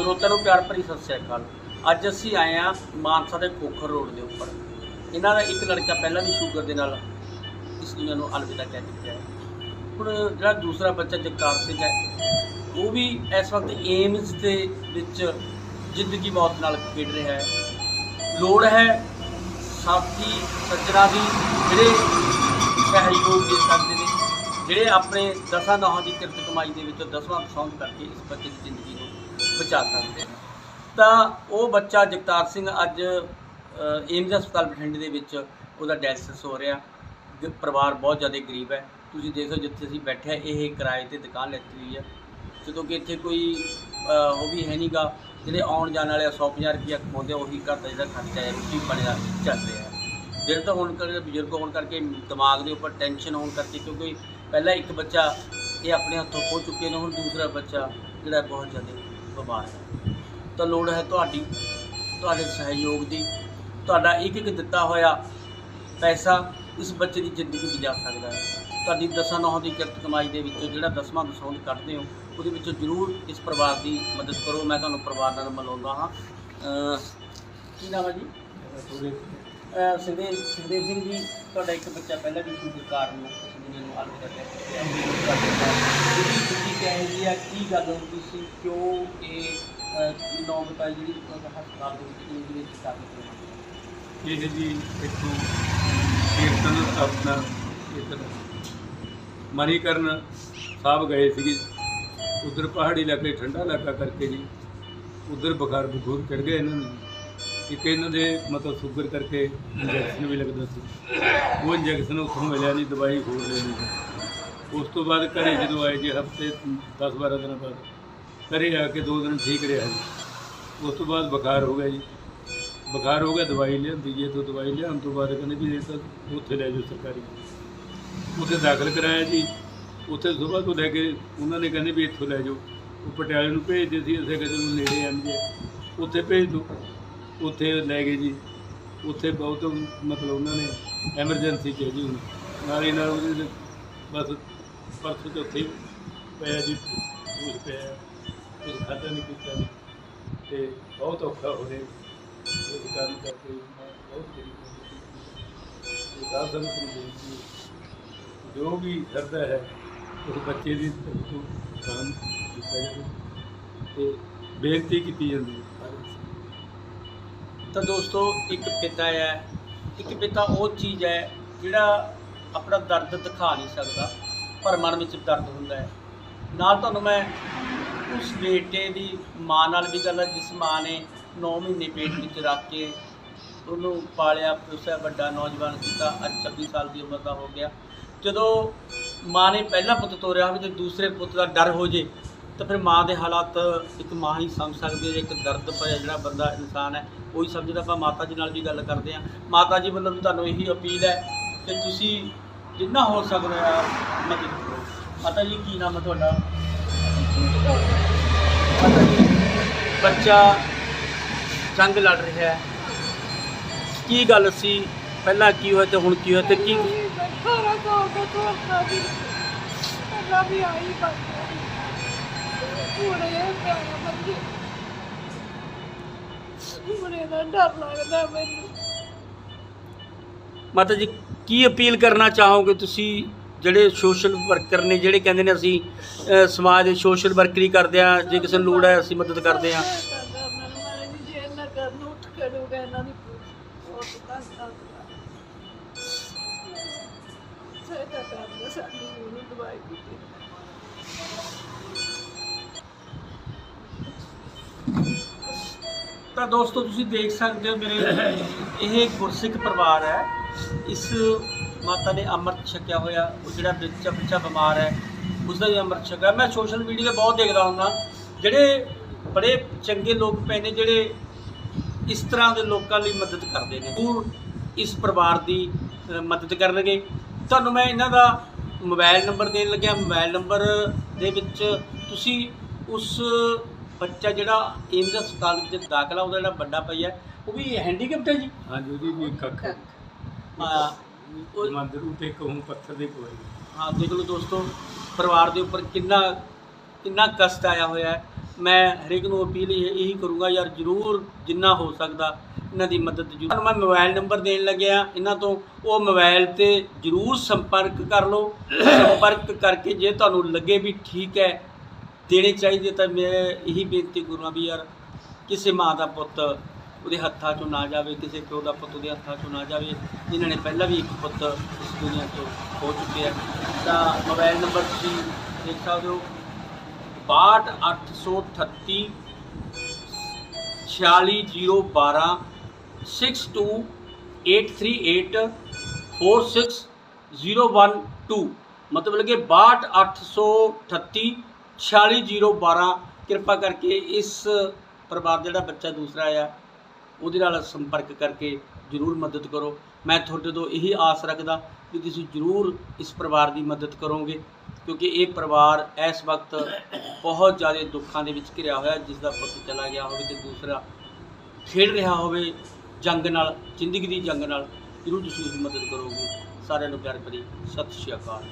ਸਰੋਤਿਆਂ ਨੂੰ ਪਿਆਰ ਭਰੀ ਸਤਿ ਸ੍ਰੀ ਅਕਾਲ। ਅੱਜ ਅਸੀਂ ਆਏ ਆ ਮਾਨਸਾ ਦੇ ਖੋਖਰ ਰੋਡ ਦੇ ਉੱਪਰ। ਇਹਨਾਂ ਦਾ ਇੱਕ ਲੜਕਾ ਪਹਿਲਾਂ ਵੀ ਸ਼ੂਗਰ ਦੇ ਨਾਲ ਇਸ ਦੁਨੀਆ ਨੂੰ ਅਲਵਿਦਾ ਕਹਿ ਚੁੱਕਿਆ ਹੈ। ਹੁਣ ਜਿਹੜਾ ਦੂਸਰਾ ਬੱਚਾ ਜਗਤਾਰ ਸਿੰਘ ਹੈ, ਉਹ ਵੀ ਇਸ ਵਕਤ ਏਮਸ ਦੇ ਵਿੱਚ ਜ਼ਿੰਦਗੀ ਮੌਤ ਨਾਲ ਖੇਡ ਰਿਹਾ ਹੈ। ਲੋੜ ਹੈ ਸਾਥੀ ਸੱਜਣਾ ਦੀ ਜਿਹੜੇ ਸਹਿਯੋਗ ਦੇ ਸਕਦੇ ਨੇ ਜਿਹੜੇ ਆਪਣੇ ਦਸਾਂ ਨੌਹਾਂ ਦੀ ਕਿਰਤ ਕਮਾਈ ਦੇ ਵਿੱਚੋਂ ਦਸਵਾਂ ਦਸਾਉਂਦ ਕਰਕੇ ਇਸ ਬੱਚੇ ਦੀ ਜ਼ਿੰਦਗੀ ਨੂੰ ਬਚਾ ਸਕਦੇ ਨੇ। ਤਾਂ ਉਹ ਬੱਚਾ ਜਗਤਾਰ ਸਿੰਘ ਅੱਜ ਏਮਜ਼ ਹਸਪਤਾਲ ਬਠਿੰਡੇ ਦੇ ਵਿੱਚ ਉਹਦਾ ਡਾਇਲਿਸਿਸ ਹੋ ਰਿਹਾ। ਪਰਿਵਾਰ ਬਹੁਤ ਜ਼ਿਆਦਾ ਗਰੀਬ ਹੈ। ਤੁਸੀਂ ਦੇਖੋ ਜਿੱਥੇ ਅਸੀਂ ਬੈਠੇ ਇਹ ਕਿਰਾਏ ਤੇ ਦੁਕਾਨ ਲੈਤੀ ਹੋਈ ਹੈ। ਜਦੋਂ ਕਿ ਇੱਥੇ ਕੋਈ ਉਹ ਵੀ ਹੈ ਨਹੀਂਗਾ ਜਿਹੜੇ ਆਉਣ ਜਾਣ ਵਾਲੇ 100-50 ਰੁਪਇਆ ਕਮਾਉਂਦੇ ਆ, ਉਹੀ ਘਰ ਦਾ ਜਿਹੜਾ ਖਰਚਾ ਹੈ ਰੋਟੀ ਪਾਣੀ ਦਾ ਚੱਲ ਰਿਹਾ ਹੈ। ਜਿਹੜੇ ਤਾਂ ਹੁਣ ਕਰਕੇ ਬਜ਼ੁਰਗ ਹੋਣ ਕਰਕੇ ਦਿਮਾਗ ਦੇ ਉੱਪਰ ਟੈਨਸ਼ਨ ਹੋਣ ਕਰਕੇ ਕਿਉਂਕਿ ਪਹਿਲਾਂ ਇੱਕ ਬੱਚਾ ਇਹ ਆਪਣੇ ਹੱਥੋਂ ਖੋ ਚੁੱਕੇ ਨੇ ਹੁਣ ਦੂਸਰਾ ਬੱਚਾ ਜਿਹੜਾ ਬਹੁਤ ਜ਼ਿਆਦਾ ਬਿਮਾਰ ਹੈ। ਤਾਂ ਲੋੜ ਹੈ ਤੁਹਾਡੀ, ਤੁਹਾਡੇ ਸਹਿਯੋਗ ਦੀ। ਤੁਹਾਡਾ ਇੱਕ ਇੱਕ ਦਿੱਤਾ ਹੋਇਆ ਪੈਸਾ ਇਸ ਬੱਚੇ ਦੀ ਜ਼ਿੰਦਗੀ ਬਚਾ ਸਕਦਾ ਹੈ। ਤੁਹਾਡੀ ਦਸਾਂ ਨੌਹਾਂ ਦੀ ਕਿਰਤ ਕਮਾਈ ਦੇ ਵਿੱਚੋਂ ਜਿਹੜਾ ਦਸਵਾਂ ਦਸੌਂਦ ਕੱਢਦੇ ਹੋ, ਉਹਦੇ ਵਿੱਚੋਂ ਜ਼ਰੂਰ ਇਸ ਪਰਿਵਾਰ ਦੀ ਮਦਦ ਕਰੋ। ਮੈਂ ਤੁਹਾਨੂੰ ਪਰਿਵਾਰ ਨਾਲ ਮਿਲਾਉਂਦਾ ਹਾਂ। ਕੀ ਨਾਮ ਹੈ ਜੀ? ਅਹ, ਸੁਖਦੇਵ ਸੁਖਦੇਵ ਸਿੰਘ ਜੀ, ਤੁਹਾਡਾ ਇੱਕ ਬੱਚਾ ਪਹਿਲਾਂ ਵੀ ਸ਼ੂਗਰ ਕਾਰਨ ਨੂੰ ਅਲਵਿਦਾ ਕਹਿ ਚੁੱਕਿਆ ਕਹੇ ਜੀ ਆ ਕੀ ਗੱਲ ਹੋ ਗਈ ਸੀ ਕਿਉਂ ਇਹ ਨੌ ਬਤਾਈ ਜਿਹੜੀ ਹਸਪਤਾਲ ਦੇ ਵਿੱਚ ਇਹਦੇ ਵਿੱਚ ਹੋਈ ਇਹ ਜੀ ਇੱਥੋਂ ਕੀਰਤਨ ਆਪਣਾ ਕੀਰਤਨ ਮਨੀਕਰਨ ਸਾਹਿਬ ਗਏ ਸੀਗੇ। ਉਧਰ ਪਹਾੜੀ ਇਲਾਕੇ ਠੰਡਾ ਇਲਾਕਾ ਕਰਕੇ ਜੀ। ਉਧਰ ਬੁਖਾਰ ਬਖੂਰ ਚੜ ਗਿਆ ਇਹਨਾਂ ਨੂੰ। ਇੱਕ ਇਹਨਾਂ ਦੇ ਮਤਲਬ ਸ਼ੂਗਰ ਕਰਕੇ ਇੰਜੈਕਸ਼ਨ ਵੀ ਲੱਗਦਾ ਸੀ। ਉਹ ਇੰਜੈਕਸ਼ਨ ਉੱਥੋਂ ਮਿਲਿਆ ਨਹੀਂ ਦਵਾਈ ਹੋਰ ਲੈਣੀ ਸੀ ਉਸ ਤੋਂ ਬਾਅਦ ਘਰੇ ਜਦੋਂ ਆਏ ਜੀ ਹਫ਼ਤੇ 10 12 ਦਿਨਾਂ ਬਾਅਦ, ਘਰੇ ਆ ਕੇ ਦੋ ਦਿਨ ਠੀਕ ਰਿਹਾ ਜੀ। ਉਸ ਤੋਂ ਬਾਅਦ ਬੁਖਾਰ ਹੋ ਗਿਆ ਜੀ। ਬੁਖਾਰ ਹੋ ਗਿਆ, ਦਵਾਈ ਲਿਆਂਦੀ, ਜੀ ਤੋਂ ਦਵਾਈ ਲਿਆਉਣ ਤੋਂ ਬਾਅਦ ਕਹਿੰਦੇ ਵੀ ਇਹ ਤਾਂ ਉੱਥੇ ਲੈ ਜਾਓ ਸਰਕਾਰੀ। ਉੱਥੇ ਦਾਖਲ ਕਰਾਇਆ ਜੀ। ਉੱਥੇ ਸਵੇਰ ਤੋਂ ਲੈ ਕੇ ਉਹਨਾਂ ਨੇ ਕਹਿੰਦੇ ਵੀ ਇੱਥੋਂ ਲੈ ਜਾਓ। ਉਹ ਪਟਿਆਲੇ ਨੂੰ ਭੇਜਦੇ ਸੀ, ਅਸੀਂ ਕਹਿੰਦੇ ਨੂੰ ਨੇੜੇ ਆਂਦੇ ਉੱਥੇ ਭੇਜ ਦਿਓ ਉੱਥੇ ਲੈ ਗਏ ਜੀ। ਉੱਥੇ ਬਹੁਤ ਮਤਲਬ ਉਹਨਾਂ ਨੇ ਐਮਰਜੈਂਸੀ ਚ ਜੀ ਹੁਣ। ਨਾਲ ਹੀ ਨਾਲ ਉਹਦੇ ਬਸ ਪਰਸੋਂ ਚੌਥੇ ਹੀ ਪਿਆ ਜੀ ਕੁਝ ਪਿਆ ਕੁਝ ਖਾਧਾ ਨਹੀਂ ਪੀਤਾ ਨਹੀਂ। ਤੇ ਬਹੁਤ ਔਖਾ ਹੋ ਰਿਹਾ। ਇਸ ਕਾਰਨ ਕਰਕੇ ਮੈਂ ਬਹੁਤ ਗਰੀਬ ਹਾਂ ਸਾਧ ਸੰਗਤ ਨੂੰ ਬੇਨਤੀ ਜੋ ਵੀ ਕਰਦਾ ਹੈ ਉਸ ਬੱਚੇ ਦੀ ਦਾਨ ਕੀਤਾ ਜਾਵੇ। ਤੇ ਬੇਨਤੀ ਕੀਤੀ ਜਾਂਦੀ ਹੈ ਤਾਂ ਦੋਸਤੋ, ਇੱਕ ਪਿਤਾ ਹੈ। ਇੱਕ ਪਿਤਾ ਉਹ ਚੀਜ਼ ਹੈ ਜਿਹੜਾ ਆਪਣਾ ਦਰਦ ਦਿਖਾ ਨਹੀਂ ਸਕਦਾ। ਪਰ ਮਨ ਵਿੱਚ ਦਰਦ ਹੁੰਦਾ ਹੈ। ਨਾਲ ਤੁਹਾਨੂੰ ਮੈਂ ਉਸ ਬੇਟੇ ਦੀ ਮਾਂ ਨਾਲ ਵੀ ਗੱਲ ਹੈ, ਜਿਸ ਮਾਂ ਨੇ 9 ਮਹੀਨੇ ਪੇਟ ਵਿੱਚ ਰੱਖ ਕੇ ਉਹਨੂੰ ਪਾਲਿਆ, ਪੋਸਿਆ, ਵੱਡਾ ਨੌਜਵਾਨ ਕੀਤਾ, ਅੱਜ 26 ਸਾਲ ਦੀ ਉਮਰ ਦਾ ਹੋ ਗਿਆ। ਜਦੋਂ ਮਾਂ ਨੇ ਪਹਿਲਾ ਪੁੱਤ ਤੋਰਿਆ ਹੋਵੇ ਤੇ ਦੂਸਰੇ ਪੁੱਤ ਦਾ ਡਰ ਹੋ ਜੇ, ਤਾਂ ਫਿਰ ਮਾਂ ਦੇ ਹਾਲਾਤ ਇੱਕ ਮਾਂ ਹੀ ਸਮਝ ਸਕਦੀ ਹੈ ਇੱਕ ਦਰਦ ਪਿਆ ਜਿਹੜਾ ਬੰਦਾ ਇਨਸਾਨ ਹੈ, ਉਹੀ ਸਮਝਦਾ। ਆਪਾਂ ਮਾਤਾ ਜੀ ਨਾਲ ਵੀ ਗੱਲ ਕਰਦੇ ਹਾਂ। ਮਾਤਾ ਜੀ ਵੱਲੋਂ ਵੀ ਤੁਹਾਨੂੰ ਇਹੀ ਅਪੀਲ ਹੈ ਕਿ ਤੁਸੀਂ ਜਿੰਨਾ ਹੋ ਸਕਦਾ ਹੈ ਮਦਦ ਕਰੋ ਮਾਤਾ ਜੀ, ਕੀ ਨਾਮ ਹੈ ਤੁਹਾਡਾ? ਮਾਤਾ ਜੀ, ਬੱਚਾ ਜੰਗ ਲੜ ਰਿਹਾ ਹੈ। ਕੀ ਗੱਲ ਸੀ? ਪਹਿਲਾਂ ਕੀ ਹੋਇਆ ਤੇ ਹੁਣ ਕੀ ਹੋਇਆ ਤੇ ਕੀ ਸਾਰਾ ਸਾਲ ਦਾ ਤੁਹਾਡਾ ਵੀ ਪਹਿਲਾਂ ਵੀ ਆਈ ਬੰਦਾ ਹੁਣ ਪਿਆਰਾ ਬੰਦੇ। ਹੁਣ ਇਹਦਾ ਡਰ ਲੱਗਦਾ ਮੈਨੂੰ। ਮਾਤਾ ਜੀ ਕੀ ਅਪੀਲ ਕਰਨਾ ਚਾਹੋਗੇ ਤੁਸੀਂ? ਜਿਹੜੇ ਸੋਸ਼ਲ ਵਰਕਰ ਨੇ ਜਿਹੜੇ ਕਹਿੰਦੇ ਨੇ ਅਸੀਂ ਅ, ਸਮਾਜ ਦੇ ਸੋਸ਼ਲ ਵਰਕਰੀ ਕਰਦੇ ਆ ਜੇ ਕਿਸੇ ਨੂੰ ਲੋੜ ਹੈ ਅਸੀਂ ਮਦਦ ਕਰਦੇ ਆ ਜੇ ਇਹਨਾਂ ਕਰਨ ਉੱਠ ਕਰੂਗਾ ਇਹਨਾਂ ਦੀ ਬਹੁਤ ਧੰਨਵਾਦ ਸਹਾਇਤਾ ਕਰਦਾ ਸਾਡੀ ਉਹਨੂੰ ਦਵਾਈ ਦਿੱਤੀ ਤਾਂ ਦੋਸਤੋ ਤੁਸੀਂ ਦੇਖ ਸਕਦੇ ਹੋ ਮੇਰੇ ਇਹ ਗੁਰਸਿੱਖ ਪਰਿਵਾਰ ਹੈ। ਇਸ ਮਾਤਾ ਨੇ ਅੰਮ੍ਰਿਤ ਛਕਿਆ ਹੋਇਆ ਉਹ ਜਿਹੜਾ ਬੱਚਾ ਬੱਚਾ ਬਿਮਾਰ ਹੈ ਉਸ ਦਾ ਵੀ ਅੰਮ੍ਰਿਤ ਛਕਿਆ ਮੈਂ ਸੋਸ਼ਲ ਮੀਡੀਆ ਤੇ ਬਹੁਤ ਦੇਖਦਾ ਹੁੰਦਾ ਜਿਹੜੇ ਬੜੇ ਚੰਗੇ ਲੋਕ ਪਏ ਨੇ ਜਿਹੜੇ ਇਸ ਤਰ੍ਹਾਂ ਦੇ ਲੋਕਾਂ ਲਈ ਮਦਦ ਕਰਦੇ ਨੇ ਉਹ ਇਸ ਪਰਿਵਾਰ ਦੀ ਮਦਦ ਕਰਨਗੇ। ਤੁਹਾਨੂੰ ਮੈਂ ਇਹਨਾਂ ਦਾ ਮੋਬਾਈਲ ਨੰਬਰ ਦੇਣ ਲੱਗਿਆ। ਮੋਬਾਈਲ ਨੰਬਰ ਦੇ ਵਿੱਚ ਤੁਸੀਂ ਉਸ ਬੱਚਾ ਜਿਹੜਾ ਏਮਜ਼ ਹਸਪਤਾਲ ਵਿੱਚ ਦਾਖਲਾ ਉਹਦਾ ਜਿਹੜਾ ਵੱਡਾ ਪਈਆ ਉਹ ਵੀ ਹੈਂਡੀਕੈਪਟ ਹੈ ਜੀ? ਹਾਂਜੀ ਉਹਦੀ ਵੀ ਇੱਕ ਅੱਖ। ਹਾਂ, ਉਹ- ਮੰਦਰ ਉਤੇ ਇੱਕ ਹੁਣ ਪੱਥਰ ਦੇ ਕੋਲ ਹਾਂ ਦੇਖ ਲਓ ਦੋਸਤੋ ਪਰਿਵਾਰ ਦੇ ਉੱਪਰ ਕਿੰਨਾ ਕਿੰਨਾ ਕਸ਼ਟ ਆਇਆ ਹੋਇਆ ਹੈ। ਮੈਂ ਹਰੇਕ ਨੂੰ ਅਪੀਲ ਇਹ ਇਹੀ ਕਰੂੰਗਾ ਯਾਰ ਜਰੂਰ ਜਿੰਨਾ ਹੋ ਸਕਦਾ ਇਹਨਾਂ ਦੀ ਮਦਦ ਜਰੂਰ ਮੈਂ ਮੋਬਾਈਲ ਨੰਬਰ ਦੇਣ ਲੱਗਿਆ ਇਹਨਾਂ ਤੋਂ ਉਹ ਮੋਬਾਈਲ ਤੇ ਜਰੂਰ ਸੰਪਰਕ ਕਰ ਲਓ। ਸੰਪਰਕ ਕਰਕੇ ਜੇ ਤੁਹਾਨੂੰ ਲੱਗੇ ਵੀ ਠੀਕ ਹੈ ਦੇਣੇ ਚਾਹੀਦੇ ਤਾਂ ਮੈਂ ਇਹੀ ਬੇਨਤੀ ਕਰੂੰਗਾ ਵੀ ਯਾਰ ਕਿਸੇ ਮਾਂ ਦਾ ਪੁੱਤ ਉਹਦੇ ਹੱਥਾਂ 'ਚੋਂ ਨਾ ਜਾਵੇ, ਕਿਸੇ ਪਿਓ ਦਾ ਪੁੱਤ ਉਹਦੇ ਹੱਥਾਂ 'ਚੋਂ ਨਾ ਜਾਵੇ ਜਿਨ੍ਹਾਂ ਨੇ ਪਹਿਲਾਂ ਵੀ ਇੱਕ ਪੁੱਤ ਇਸ ਦੁਨੀਆ ਤੋਂ ਹੋ ਚੁੱਕੇ ਆ ਤਾਂ ਮੋਬਾਈਲ ਨੰਬਰ ਤੁਸੀਂ ਦੇਖ ਸਕਦੇ ਹੋ 62838 46012 62838 46012 ਮਤਲਬ ਲਗੇ 62838 46012 ਕਿਰਪਾ ਕਰਕੇ ਇਸ ਪਰਿਵਾਰ ਜਿਹੜਾ ਬੱਚਾ ਦੂਸਰਾ ਆ ਉਹਦੇ ਨਾਲ ਸੰਪਰਕ ਕਰਕੇ ਜਰੂਰ ਮਦਦ ਕਰੋ। ਮੈਂ ਤੁਹਾਡੇ ਤੋਂ ਇਹੀ ਆਸ ਰੱਖਦਾ ਕਿ ਤੁਸੀਂ ਜਰੂਰ ਇਸ ਪਰਿਵਾਰ ਦੀ ਮਦਦ ਕਰੋਗੇ, ਕਿਉਂਕਿ ਇਹ ਪਰਿਵਾਰ ਇਸ ਵਕਤ ਬਹੁਤ ਜ਼ਿਆਦਾ ਦੁੱਖਾਂ ਦੇ ਵਿੱਚ ਘਿਰਿਆ ਹੋਇਆ ਜਿਸ ਦਾ ਪੁੱਤ ਚਲਾ ਗਿਆ ਹੋਵੇ ਤੇ ਦੂਸਰਾ ਖੇਡ ਰਿਹਾ ਹੋਵੇ ਜੰਗ ਨਾਲ, ਜ਼ਿੰਦਗੀ ਦੀ ਜੰਗ ਨਾਲ, ਜਰੂਰ ਤੁਸੀਂ ਉਸ ਦੀ ਮਦਦ ਕਰੋਗੇ। ਸਾਰਿਆਂ ਨੂੰ ਪਿਆਰ ਭਰੀ ਸਤਿ ਸ਼੍ਰੀ ਅਕਾਲ।